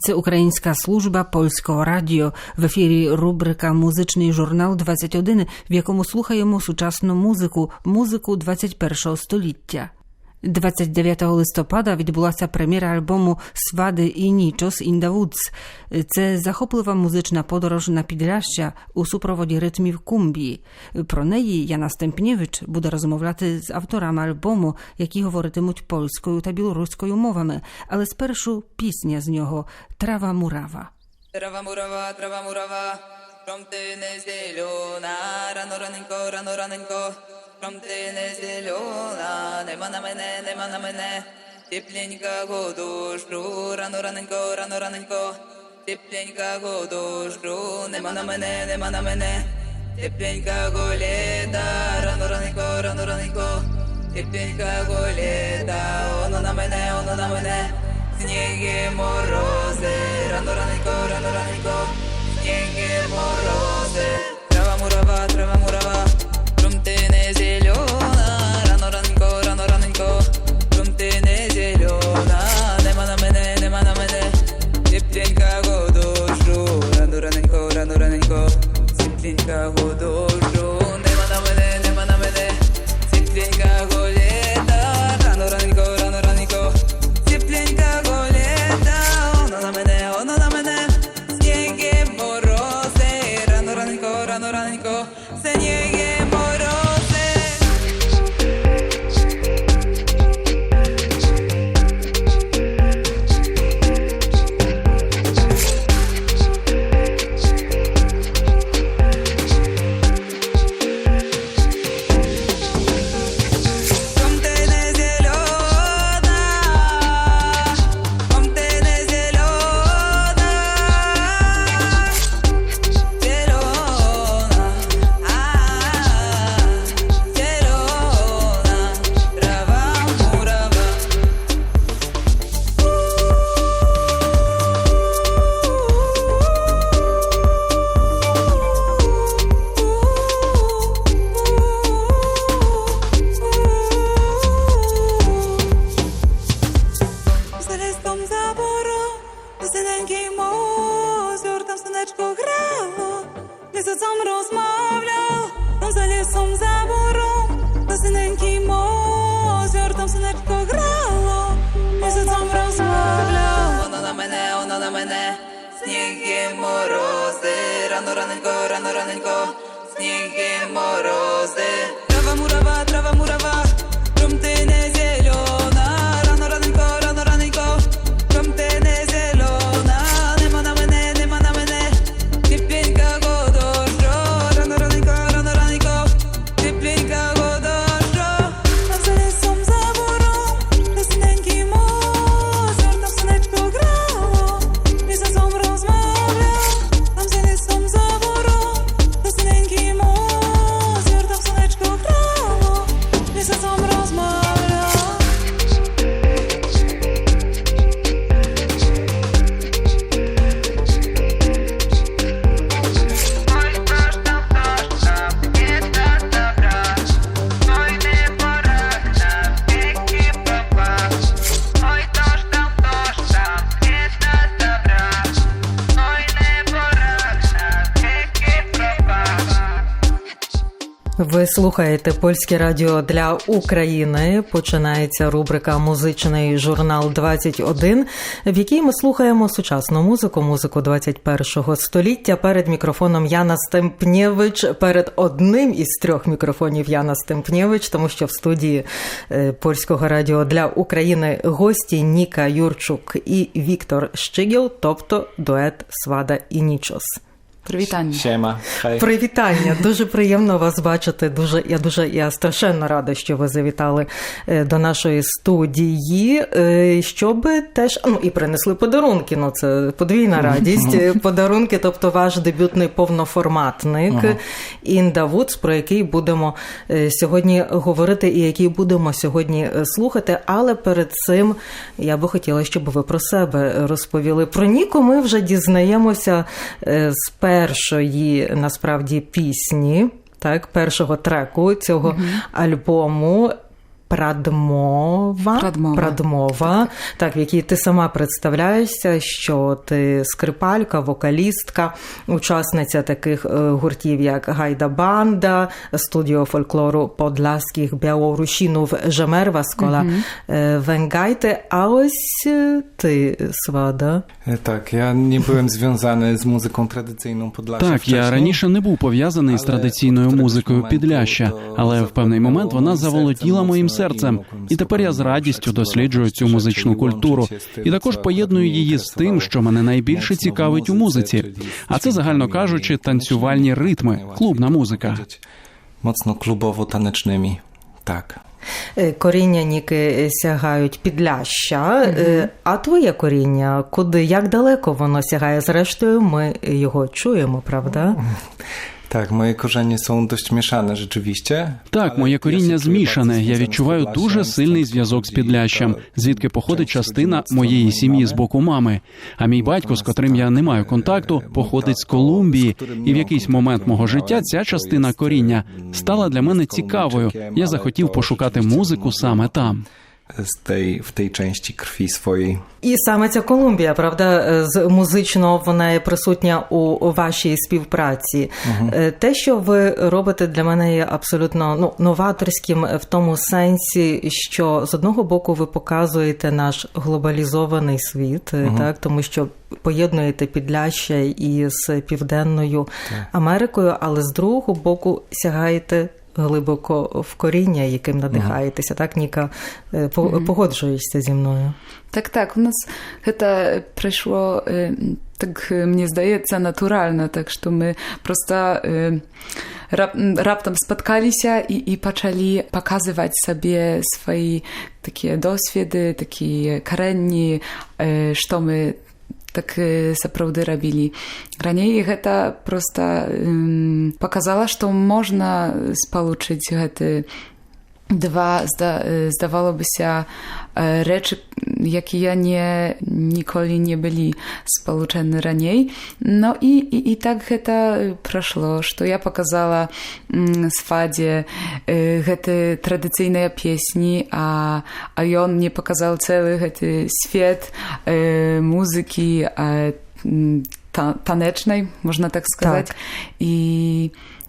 Це українська служба польського радіо. В ефірі рубрика Музичний журнал 21, в якому слухаємо сучасну музику, музику 21 століття. 29 листопада відбулася прем'єра альбому Свади і Нічос Індавудс. Це захоплива музична подорож на підляща у супроводі ритмів кумбії. Про неї Яна Стемпнєвич буде розмовляти з авторами альбому, які говоритимуть польською та білоруською мовами. Але спершу пісня з нього Трава Мурава. Трава мурава, трава мурава, ty не зелена, рано раненько, рано раненько, from ти не зелена, нема на мене, нема на мене, тепленького дощу, рано раненько, рано раненько, тепленького дощу, нема на мене, нема на мене, тепленького літа, рано раненько, рано раненько, тепленького літа, воно на мене, воно на мене, Сніги морози, рано раненько, рано раненько, сніги морози. Трава мурава, трава мурава, think I would. Oh. Мене, сніги морози, рано раненько, рано раненько, сніги морози. Трава мурава, трава Ви слухаєте польське радіо для України. Починається рубрика Музичний журнал 21, в якій ми слухаємо сучасну музику, музику 21 століття. Перед мікрофоном Яна Стемпнєвич, перед одним із трьох мікрофонів Яна Стемпнєвич, тому що в студії е, польського радіо для України гості Ніка Юрчук і Віктор Щигіл, тобто дует Свада і Нічос. Привітання. Siema, hej. Привітання, дуже приємно вас бачити. Дуже я дуже я страшенно рада, що ви завітали е, до нашої студії, е, щоб теж ну і принесли подарунки. Ну це подвійна радість. Подарунки, тобто ваш дебютний повноформатник Інда Вудс, про який будемо е, сьогодні говорити, і який будемо сьогодні слухати. Але перед цим я би хотіла, щоб ви про себе розповіли. Про Ніку ми вже дізнаємося е, з першої насправді пісні, так, першого треку цього альбому. Прадмова, Прадмова. Прадмова, так, в якій ти сама представляєшся, що ти скрипалька, вокалістка, учасниця таких е, гуртів, як Гайда Банда, студіо фольклору Подляських Біалорусінів Жемерва Скола е, Венгайте. А ось е, ти, Свада. E, Tak, ja nie byłem związany z muzyką tradycyjną Так, wcześniej. я раніше не був пов'язаний з традиційною музикою Підляща, але в певний момент вона заволоділа моїм моїм серцем серцем, і тепер я з радістю досліджую цю музичну культуру. І також поєдную її з тим, що мене найбільше цікавить у музиці. А це загально кажучи, танцювальні ритми, клубна музика. powiedzieć. Mocno klubowo-tanecznymi. Tak. Е, Коріння Ніки сягають підляща. Е, А твоє коріння, куди, як далеко воно сягає? Зрештою, ми його чуємо, правда? Tak, moje korzenie są dość mieszane rzeczywiście. Так, моє коріння змішане. Я відчуваю дуже сильний зв'язок з Підлящем, звідки походить частина моєї сім'ї з боку мами. А мій батько, з котрим я не маю контакту, походить з Колумбії, і в якийсь момент мого життя ця частина коріння стала для мене цікавою. Я захотів пошукати музику саме там. Z tej, w tej części krwi swojej. І саме ця Колумбія, правда, з музично вона є присутня у вашій співпраці. Е, Те, що ви робите, для мене є абсолютно ну, новаторським в тому сенсі, що з одного боку ви показуєте наш глобалізований світ, е, так тому що поєднуєте підляща із південною Америкою, але з другого боку сягаєте Глибоко в коріння, яким надихаєтеся, так Ніка Е, по- погоджуєшся зі мною. Так, так, у нас это пройшло, э, так э, мне здаецца, натуральна, так што мы проста э, рап, раптам спаткаліся і, і пачалі паказваць сабе свае такія досведы, такія карэнні, э, што мы так э, сапраўды рабілі. Раней гэта проста м, паказала што можна спалучыць гэты два зда, э, здавалося б рэчы якія не ніколі не былі спалучаны раней но і, і, і так гэта прайшло што я показала м, сфадзе э, гэты традыцыйныя песні а, а ён мне паказаў цэлы гэты свет э, музыкі а, м,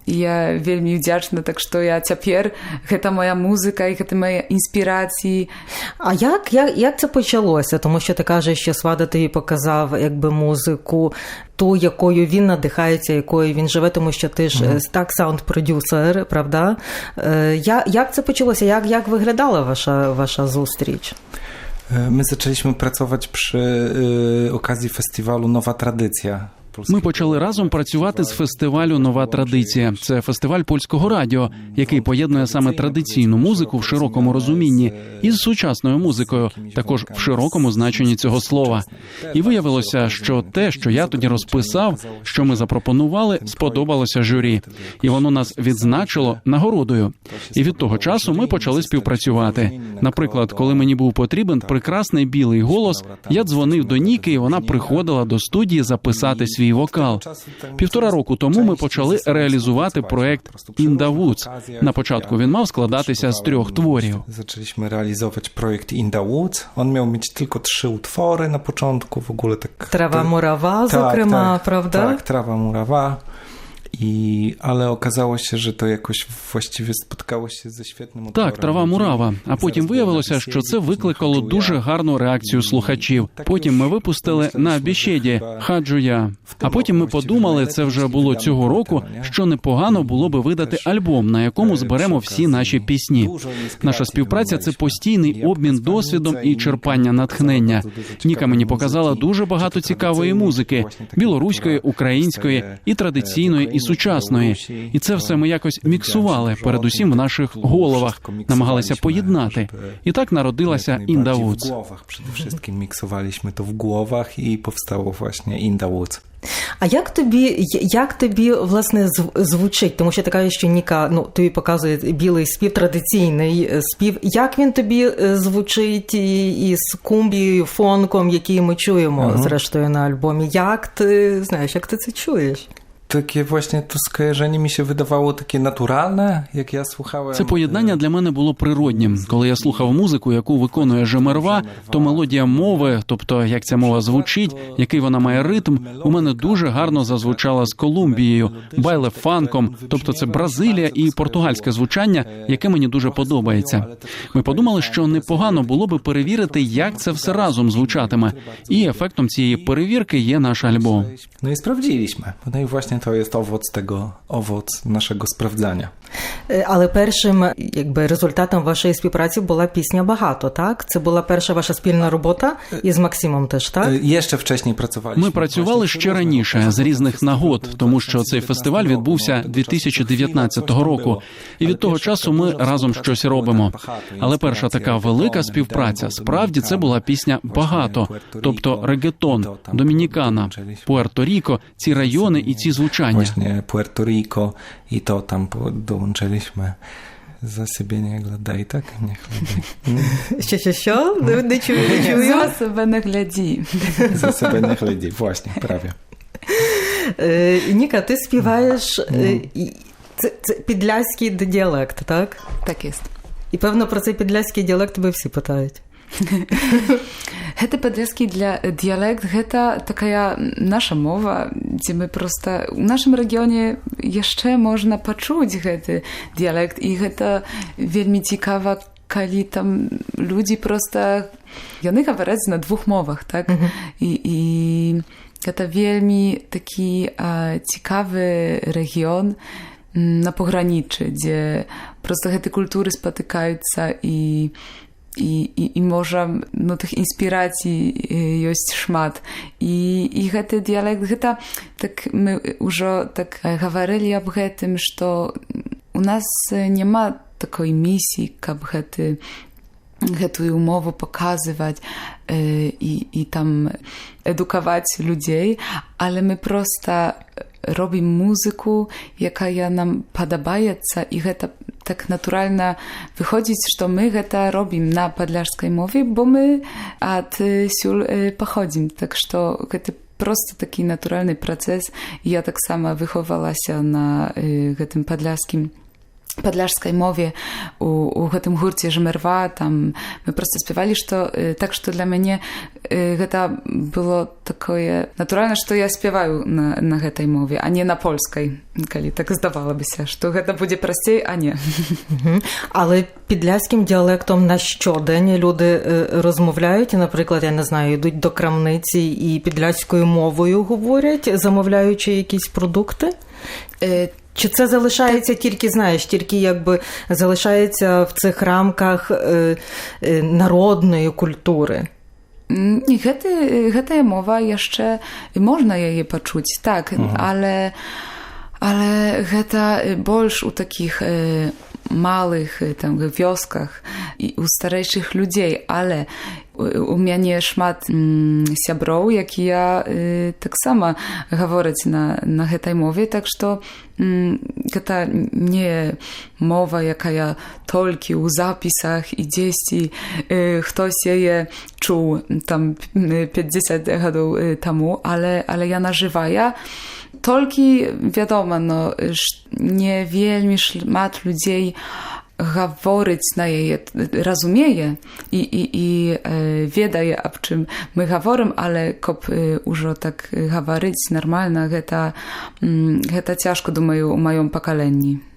та, танечнай можна так сказаць Так. і І я вельмі вдячна, так што я цяпер гэта моя музыка і гэта мае інспірацыі. А як, як, як це почалося? Тому що ти кажеш, що Свада тобі показав якби музику, ту, якою він надихається, якою він живе, тому що ти ж mm так саунд-продюсер, правда? Е, я, як це почалося? Як, як виглядала ваша, ваша зустріч? E, My zaczęliśmy pracować przy y, okazji festiwalu Nowa Tradycja. ми почали разом працювати з фестивалю Нова традиція. Це фестиваль польського радіо, який поєднує саме традиційну музику в широкому розумінні із сучасною музикою, також в широкому значенні цього слова. І виявилося, що те, що я тоді розписав, що ми запропонували, сподобалося журі, і воно нас відзначило нагородою. І від того часу ми почали співпрацювати. Наприклад, коли мені був потрібен прекрасний білий голос, я дзвонив до Ніки, і вона приходила до студії записати свій вокал. Півтора року тому ми почали реалізувати проект «In the Woods». На початку він мав складатися з трьох творів. Zaczęliśmy realizować projekt In the Woods. On miał mieć tylko trzy utwory na początku, w ogóle tak... Трава мурава, зокрема, правда? Tak, trawa murawa. I, ale okazało się, że to jakoś właściwie spotkało się ze świetnym Так, трава мурава. А потім виявилося, що це викликало дуже гарну реакцію слухачів. Потім ми випустили на бішеді хаджуя. А потім ми подумали, це вже було цього року, що непогано було би видати альбом, на якому зберемо всі наші пісні. Наша співпраця це постійний обмін досвідом і черпання натхнення. Ніка мені показала дуже багато цікавої музики: білоруської, української, і традиційної, і сучасної. І це все ми якось міксували, передусім в наших головах, намагалися поєднати. І так народилася Jak najbardziej Інда W Woods. głowach przede wszystkim miksowaliśmy to w głowach i powstało właśnie In the Woods. А як тобі, як тобі власне звучить? Тому що ти кажеш, що Ніка ну тобі показує білий спів, традиційний е, спів. Як він тобі е, звучить із кумбією, фонком, який ми чуємо зрештою на альбомі? Як ти знаєш, як ти це чуєш? Takie właśnie to skojarzenie mi się wydawało takie naturalne, jak ja słuchałem. Це поєднання для мене було природнім. Коли я слухав музику, яку виконує Жемерва, то мелодія мови, тобто як ця мова звучить, який вона має ритм, у мене дуже гарно зазвучала з Колумбією, байле фанком, тобто це Бразилія і португальське звучання, яке мені дуже подобається. Ми подумали, що непогано було би перевірити, як це все разом звучатиме. І ефектом цієї перевірки є наш альбом. No i sprawdziliśmy. No i właśnie to jest owoc tego, owoc naszego sprawdzania. Але першим якби результатом вашої співпраці була пісня Багато, так? Це була перша ваша спільна робота із Максимом теж, так? Jeszcze wcześniej pracowaliśmy. Ми працювали ще раніше з різних нагод, тому що цей фестиваль відбувся 2019 року, і від того часу ми разом щось робимо. Але перша така велика співпраця справді це була пісня багато, тобто регетон, Домінікана, Пуерто-Ріко, ці райони і ці звучання. Właśnie Puerto Rico i to tam po- dołączyliśmy. За себе не глядай, так? Не глядай. Що, що, що? Не, не чую, не чую. За себе не гляді. За себе не глядай. Właśnie, prawie. Е, Ніка, ти співаєш е, і- це, це підляський діалект, так? Так jest. І певно про цей підляський діалект тебе всі питають. Гэта падляскі для дыялект гэта такая наша мова дзе мы просто у нашым рэгіёне яшчэ можна пачуць гэты дыялект і гэта вельмі цікава калі там людзі просто яны гавараць на двух мовах так? І, і гэта вельмі такі а, цікавы рэгіён на пагранічы дзе просто гэты культуры спатыкаюцца і і, і, і можа ну, тых інспірацій э, ёсць шмат і, і гэты дыялект гэта так мы ўжо так э, гаварылі аб гэтым што у нас э, няма такой місіі каб гэты гэтую мову паказваць э, і, і там адукаваць людзей але мы проста робім музыку якая нам падабаецца і гэта так натуральна выходзіць што мы гэта робім на падляжскай мове бо мы ад э, сюль э, паходзім так што гэты просто такі натуральны працэс я таксама выхавалася на э, гэтым падляскім падляжскай мове у, у гэтым гурце жмерва там мы просто спявалі што э, так што для мяне э, гэта было такое натуральна што я спяваю на, на гэтай мове а не на польскай калі так здавалабыся што гэта будзе прасцей а не Мгм. Але підляським діалектом на щодень люди е, розмовляють, і, наприклад, я не знаю, йдуть до крамниці і підляською мовою говорять, замовляючи якісь продукти. Е, Чи це залишається тільки, знаєш, тільки якби залишається в цих рамках е, е, народної культури? М, І гэты, гэтая мова яшчэ можна яе пачуць так але але гэта больш у такіх э, малых э, там вёсках і у старэйшых людзей але у у мяне шмат м, сяброў якія э, таксама гавораць на, на гэтай мове так што м, гэта не мова якая толькі ў запісах і дзесьці э, хтось яе чуў там м, 50 гадоў э, таму але але яна жывая толькі вядома но ж не вельмі шмат людзей гаворыць на яе разумее і, і, і э, ведае аб чым мы гаворым але каб э, ужо так гаварыць нармальна гэта м, гэта цяжка думаю у маём пакаленні Е,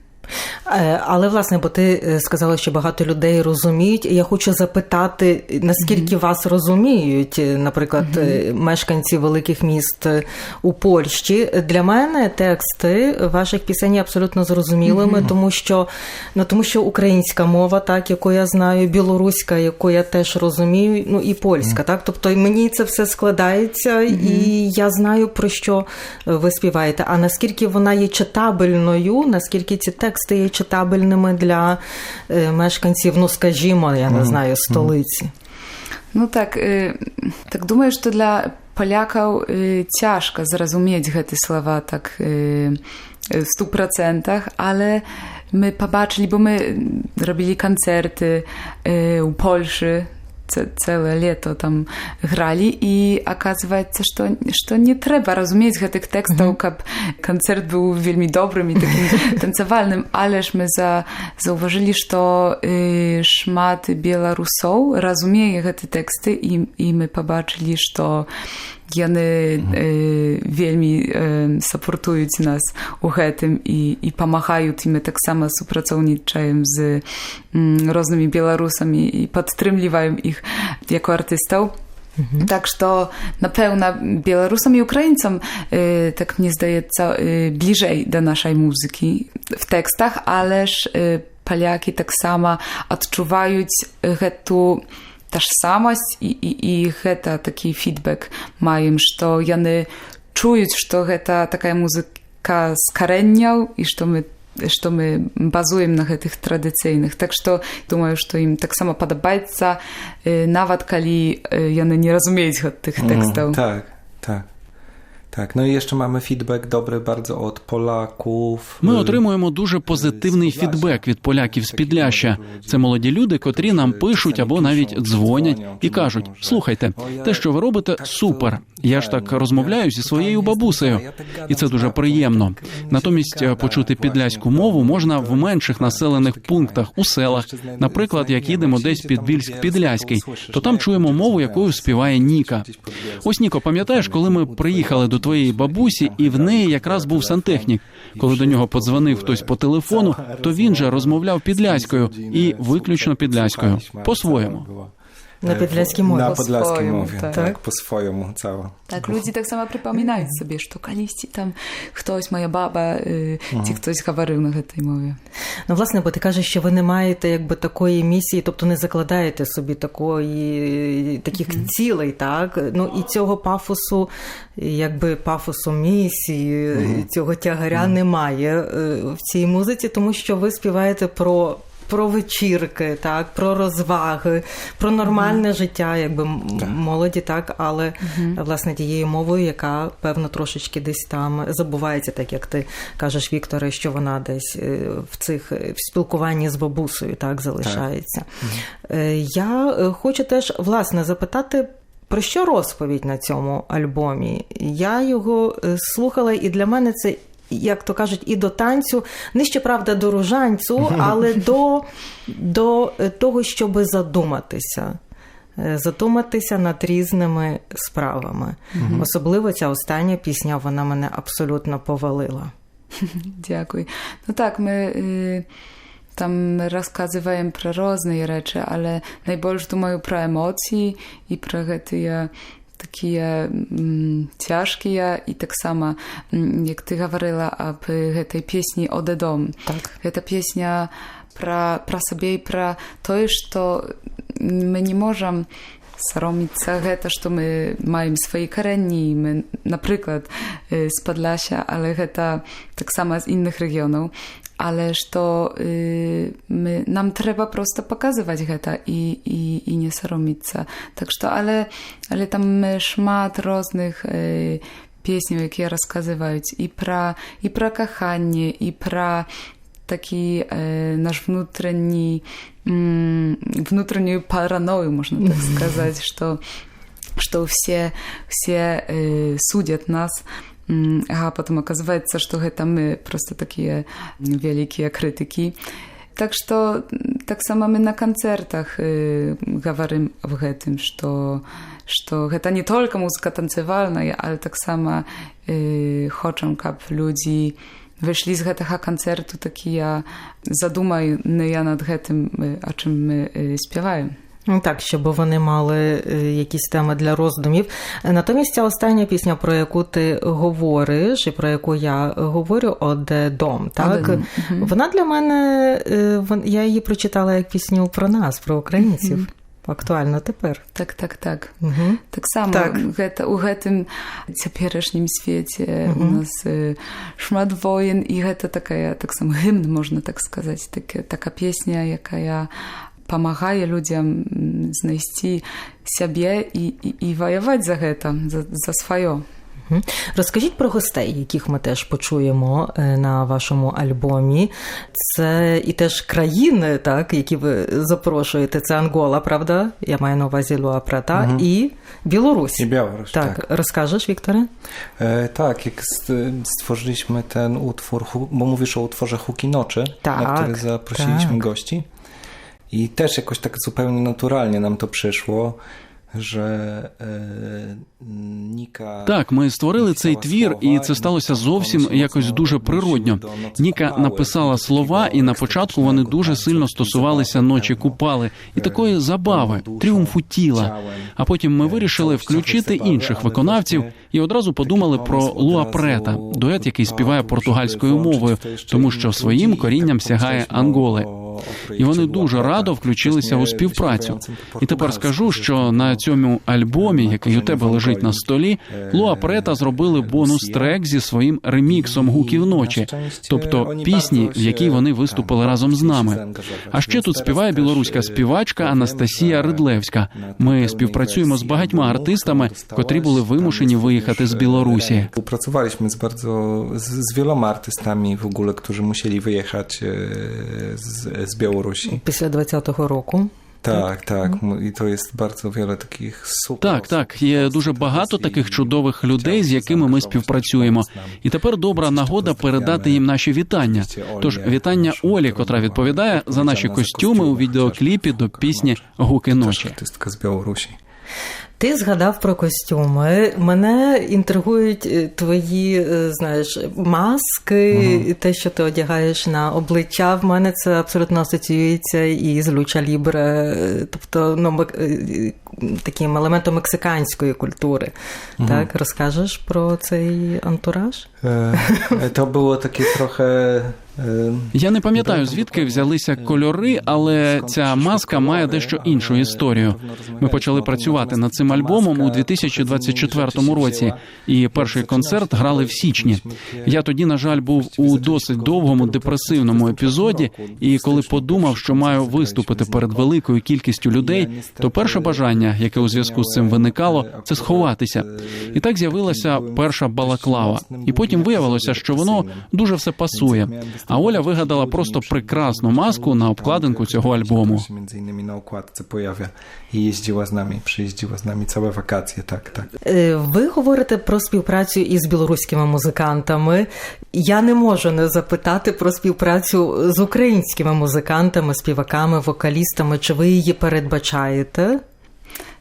Але власне, бо ти е, сказала, що багато людей розуміють. Я хочу запитати, наскільки вас розуміють, е, наприклад, е, мешканці великих міст е, у Польщі. Для мене тексти ваших пісень є абсолютно зрозумілими, тому що ну тому що українська мова, так яку я знаю, білоруська, яку я теж розумію, ну і польська, так. Тобто мені це все складається, і я знаю про що е, ви співаєте. А наскільки вона є читабельною, наскільки ці тексти є читабельними для е, мешканців, ну скажімо, я не знаю, столиці. Ну так э, так думаю што для палякаў э, цяжка зразумець гэты слова так э, в сто процентах але мы пабачылі бо мы рабілі канцэрты э, у Польшы ц- целое лето там гралі і аказваецца што што не трэба разумець гэтых тэкстаў каб канцэрт быў вельмі добрым і танцавальным. Але ж мы за заўважылі што э, шмат беларусоў разумее гэты тэксты і, і мы пабачылі што яны э, вельмі э, сапортуюць нас у гэтым і, і памагаюць і мы таксама супрацоўнічаем з м, рознымі беларусамі і падтрымліваем іх як артыстаў Так што напэўна беларусам і украінцам э, так мне здаецца э, бліжэй да нашай музыкі в тэкстах, але ж э, палякі таксама адчуваюць гэту тажсамасць і, і, і гэта такі фідбэк маем, што яны чуюць, што гэта такая музыка з карэнняў і што мы што мы базуем на гэтых традыцыйных. Так што думаю што ім таксама падабаецца э, нават калі э, яны не разумеюць гэтых тэкстаў. Tak, tak. Tak, no i jeszcze mamy feedback dobry bardzo od Polaków. Ми отримуємо дуже позитивний фідбек від поляків з Підляща. Це молоді люди, котрі нам пишуть або навіть дзвонять і кажуть: слухайте, те, що ви робите, супер. Я ж так розмовляю зі своєю бабусею, і це дуже приємно. Натомість е, почути підляську мову можна в менших населених пунктах у селах. Наприклад, як їдемо десь під Більськ Підляський, то там чуємо мову, якою співає Ніка. Ось Ніко, пам'ятаєш, коли ми приїхали до твоєї бабусі, і в неї якраз був сантехнік. Коли до нього подзвонив хтось по телефону, то він же розмовляв підляською і виключно підляською по-своєму. На підляській мові. Na Po podlaskiej swojemu, mowie, tak. tak. po swojemu cała. Так, людзі таксама прыпамінаюць сабе, што калісьці там хтось моя баба э, ці хтось гаварыў на гэтай мове. Ну, власне, бо ти кажеш, що ви не маєте якби такої місії, тобто не закладаєте собі такої таких цілей, так? Ну і цього пафосу, якби пафосу місії, цього тягаря немає е, в цій музиці, тому що ви співаєте про. про вечірки, так, про розваги, про нормальне життя, якби м- молоді, так, але власне тією мовою, яка певно трошечки десь там забувається, так як ти кажеш, Вікторе, що вона десь е, в цих е, в спілкуванні з бабусею так залишається. Е, Я хочу теж власне запитати. Про що розповідь на цьому альбомі? Я його слухала, і для мене це, як то кажуть, і до танцю, не ще правда до ружанцю, але до, до е, того, щоб задуматися. Е, Задуматися над різними справами. Особливо ця остання пісня, вона мене абсолютно повалила. Дзякуй. Ну так, my y, tam rozkazywajem про розныя рэчы, але найбольш думаю пра эмоцыі і пра гэтыя такія м, цяжкія і таксама м, як ты гаварыла аб гэтай песні оде дом Так. гэта песня пра, пра сабе і пра тое што мы не можам сароміцца гэта што мы маем свае карэнні мы напрыклад э, з падляся але гэта таксама з іншых рэгіёнаў ale што y, my, nam trzeba prosto pokazywać гэта i, i, i nie saromiцца. Tak што, ale, ale tam szmat różnych y, песню, якія рассказываюць і пра і пра каханне і пра такі э, наш внутренні м, внутреннюю параною можна так сказаць што што все все э, судят нас М, а потым аказваецца што гэта мы проста такія вялікія крытыкі так што таксама мы на канцэртах э, гаварым аб гэтым што што гэта не толькі музыка танцевальная але таксама э, хочам каб людзі выйшлі з гэтага канцэрту такія задуманыя над гэтым э, о чым мы э, спяваем Ну, Так, щоб вони мали е, якісь теми для роздумів. Е, Натомість ця остання пісня, про яку ти говориш, і про яку я говорю, Оде дом, так? «Оде дом», Вона для мене, е, вон- я її прочитала як пісню про нас, про українців. Актуально тепер. так так так Угу. таксама Так. гэта у гэтым цяперашнім свеце у нас э, шмат воін і гэта такая таксама гімн можна так сказаць так, така песня якая памагае людзям знайсці сябе і, і, і ваяваць за гэта за, за сваё Розкажіть про гостей, яких ми теж почуємо е, на вашому альбомі. Це і теж країни, так, які ви запрошуєте. Це Ангола, правда? Я маю на увазі Луа Прата і Білорусь. I Białoruś, Так, tak. розкажеш, Вікторе? E, tak, jak st- stworzyliśmy ten utwór, bo mówisz o utworze Huki Noczy, Tak, na który zaprosiliśmy tak. gości. I też jakoś tak zupełnie naturalnie nam to przyszło, że e, Nika... Так, ми створили цей твір, і це сталося зовсім якось дуже природньо. Ніка написала слова, і на початку вони дуже сильно стосувалися ночі купали і такої забави, тріумфу тіла. А потім ми вирішили включити інших виконавців і одразу подумали про Луа Прета, дует, який співає португальською мовою, тому що своїм корінням сягає Анголи. І вони дуже радо включилися у співпрацю. І тепер скажу, що на цьому альбомі, який у тебе лежить на столі, Луа Прета зробили бонус-трек зі своїм реміксом гуків ночі, тобто пісні, в якій вони виступили разом з нами. А ще тут співає білоруська співачка Анастасія Ридлевська. Ми співпрацюємо з багатьма артистами, котрі були вимушені виїхати з Білорусі. Współpracowaliśmy z bardzo, z, z wieloma artystami w ogóle, którzy musieli wyjechać z, z Białorusi. Після 20-го року. Так, так, і то є jest bardzo wiele takich super. Так, так, є дуже багато таких чудових людей, з якими ми співпрацюємо. І тепер добра нагода передати їм наші вітання. Тож вітання Олі, котра відповідає за наші костюми у відеокліпі до пісні Гуки ночі. з Białorusi. Ти згадав про костюми. Мене інтригують е, твої, е, знаєш, маски, і те, що ти одягаєш на обличчя. В мене це абсолютно асоціюється із люча лібре, тобто ну, е, таким елементом мексиканської культури. Так, розкажеш про цей антураж? Było takie trochę. E, Я не пам'ятаю, звідки взялися кольори, але ця маска має дещо іншу історію. Ми почали працювати над цим альбомом у 2024 році, і перший концерт грали в січні. Я тоді, на жаль, був у досить довгому депресивному епізоді. І коли подумав, що маю виступити перед великою кількістю людей, то перше бажання, яке у зв'язку з цим виникало, це сховатися. І так з'явилася перша балаклава. І потім виявилося, що воно дуже все пасує. А Оля вигадала просто прекрасну маску на обкладинку цього альбому. się między innymi na okładce pojawia i jeździła z nami, przyjeździła z nami całe wakacje, tak, tak. Е, Ви говорите про співпрацю із білоруськими музикантами. Я не можу не запитати про співпрацю з українськими музикантами, співаками, вокалістами. Чи ви її передбачаєте?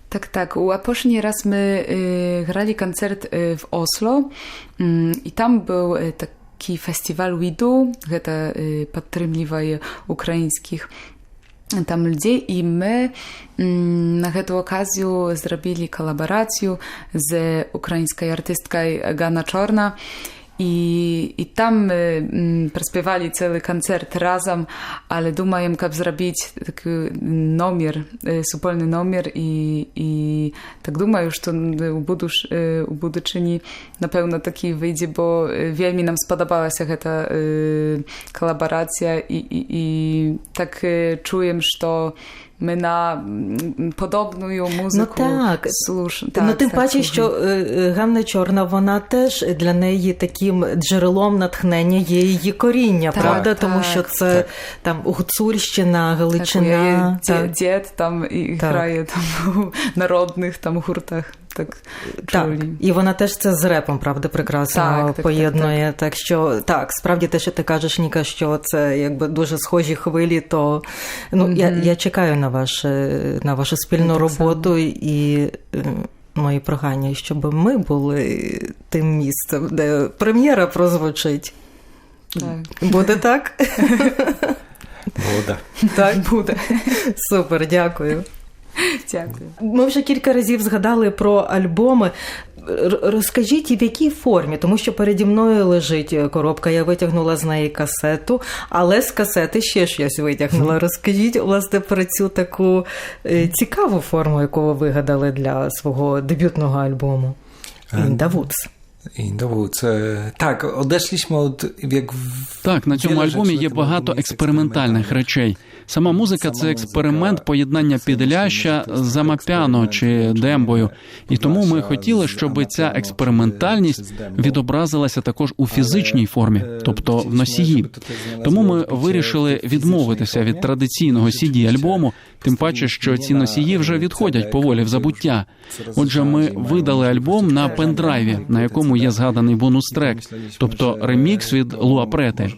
Tak, tak. U Aposzni raz my y, grali koncert y, w Oslo mm, i tam był y, taki festiwal Widu, гэта y, падтрымлівае украінскіх там людзей і мы м, на гэту аказію зрабілі калабарацыю з украінскай артысткай Гана Чорна і, і там мы м, праспявалі цэлы канцэрт разам але думаем каб зрабіць такі номер э, супольны номер і, і так думаю што у будуш э, у будучыні напэўна такі выйдзе бо э, вельмі нам спадабалася гэта э, калабарацыя і, і, і так э, чуем што ми на подобну музику так. слуш... ну, тим паче, що е, е, Ганна Чорна, вона теж для неї таким джерелом натхнення є її коріння, Так, правда? так, Тому що це так. там Гуцульщина, Галичина. Так, так. дід там і грає там у народних там гуртах. Так, Так, і вона теж це з репом, правда, прекрасно Так, так, поєднує. Так, що так, справді те, що ти кажеш, Ніка, що це якби дуже схожі хвилі, то ну я, я чекаю на ваше на вашу спільну так роботу і. е, Мої прохання, щоб ми були тим місцем, де прем'єра прозвучить. Так. Буде так? Woda. Так, Буде. супер, дякую. Дякую. Ми вже кілька разів згадали про альбоми. Розкажіть, в якій формі, тому що переді мною лежить коробка, я витягнула з неї касету, але з касети ще щось витягнула. Розкажіть, власне, про цю таку е, цікаву форму, яку ви вигадали для свого дебютного альбому. Ем. Давудс. Це... Так, od jak w... Так, на цьому альбомі є багато експериментальних речей. Сама музика це експеримент поєднання підляща з амапіано чи дембою. І тому ми хотіли, щоб ця експериментальність відобразилася також у фізичній формі, тобто в носії. Тому ми вирішили відмовитися від традиційного cd альбому, тим паче, що ці носії вже відходять поволі в забуття. Отже, ми видали альбом на пендрайві, на якому є згаданий бонус-трек, тобто ремікс від Луапрети.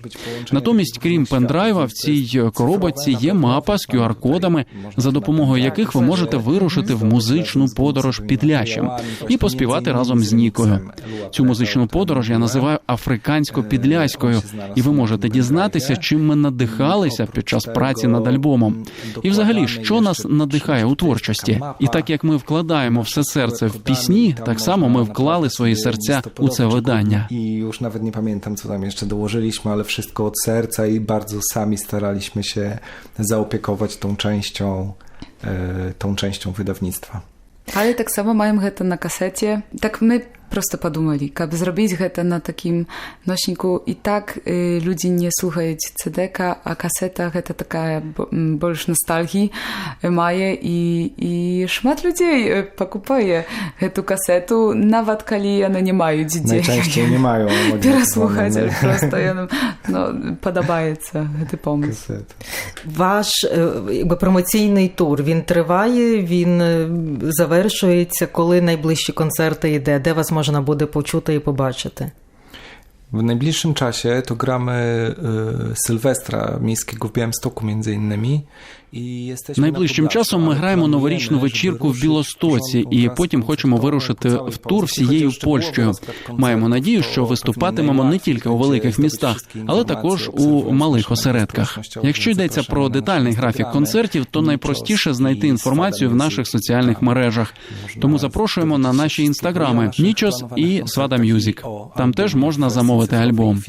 Натомість, крім пендрайва, в цій коробочці є мапа з QR-кодами, за допомогою яких ви можете вирушити в музичну подорож під лящем і поспівати разом з Нікою. Цю музичну подорож я називаю африкансько-підляською, і ви можете дізнатися, чим ми надихалися під час праці над альбомом. І, взагалі, що нас надихає у творчості. І так як ми вкладаємо все серце в пісні, так само ми вклали свої серця ucałowania. I już nawet nie pamiętam, co tam jeszcze dołożyliśmy, ale wszystko od serca i bardzo sami staraliśmy się zaopiekować tą częścią, e, tą częścią wydawnictwa. Ale tak samo mają Hetę na kasecie. Tak my просто падумалі, каб зрабіць гэта на такім носніку і так э, людзі не слухаюць цДК, а касета гэта такая б- м, больш ностальгіі э, мае і, і шмат людзей э, пакупае гэту касету, нават калі яны не маюць дзе. Najczęściej nie mają пераслухаць magnetofonów, просто яным ну, падабаецца гэты помысл. kasety. Ваш е, якби, промоційний тур він триває, він е, завершується, коли найближчі концерти йде, де вас можна буде почути і побачити. W najbliższym czasie to gramy y, Sylwestra Miejskiego w Białymstoku między innymi i jesteśmy Найближчим часом ми граємо новорічну вечірку в Білостоці, і потім хочемо вирушити в тур всією Польщею. Маємо надію, що виступатимемо не тільки у великих містах, але також у малих осередках. Якщо йдеться про детальний графік концертів, то найпростіше знайти інформацію в наших соціальних мережах. Тому запрошуємо на наші інстаграми Нічос і Свада Мюзік. Там теж можна замовити альбом.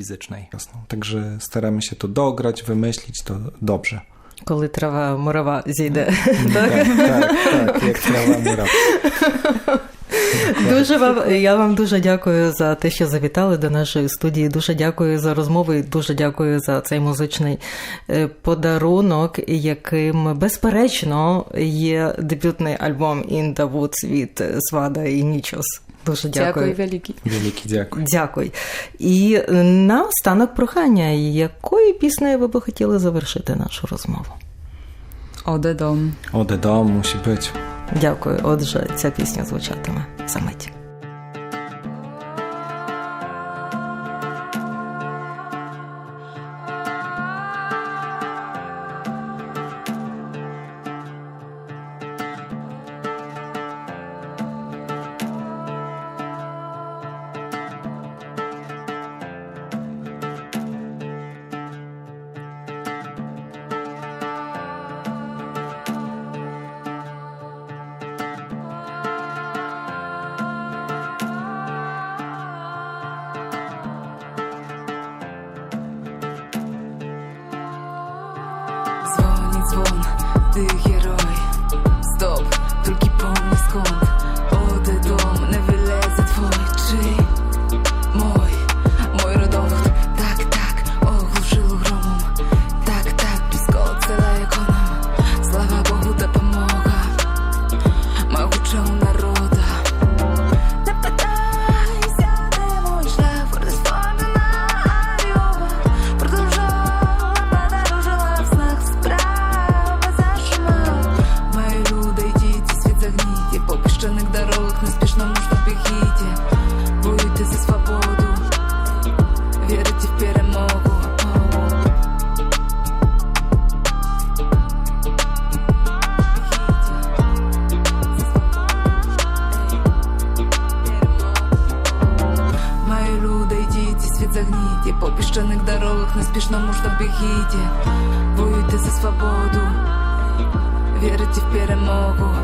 Także staramy się to dograć, wymyślić to dobrze. Коли трава мурава зійде. Tak, tak, jak trawa mura. Дуже вам я вам дуже дякую за те, що завітали до нашої студії. Дуже дякую за розмову. і Дуже дякую за цей музичний е, подарунок, яким безперечно є дебютний альбом In the Woods від Свада і Нічос. Дуже дякую. Дякую великі. дякую. dziękuję. Дякую. І наостанок прохання, якою піснею ви би хотіли завершити нашу розмову? Оде дом. Musi być. Дякую. Отже, ця пісня звучатиме за ty герой Вірите в перемогу. Мої люди, йдіть, світ загніть По піщаних дорогах неспішному штабігіті Воюйте за свободу. Вірите в перемогу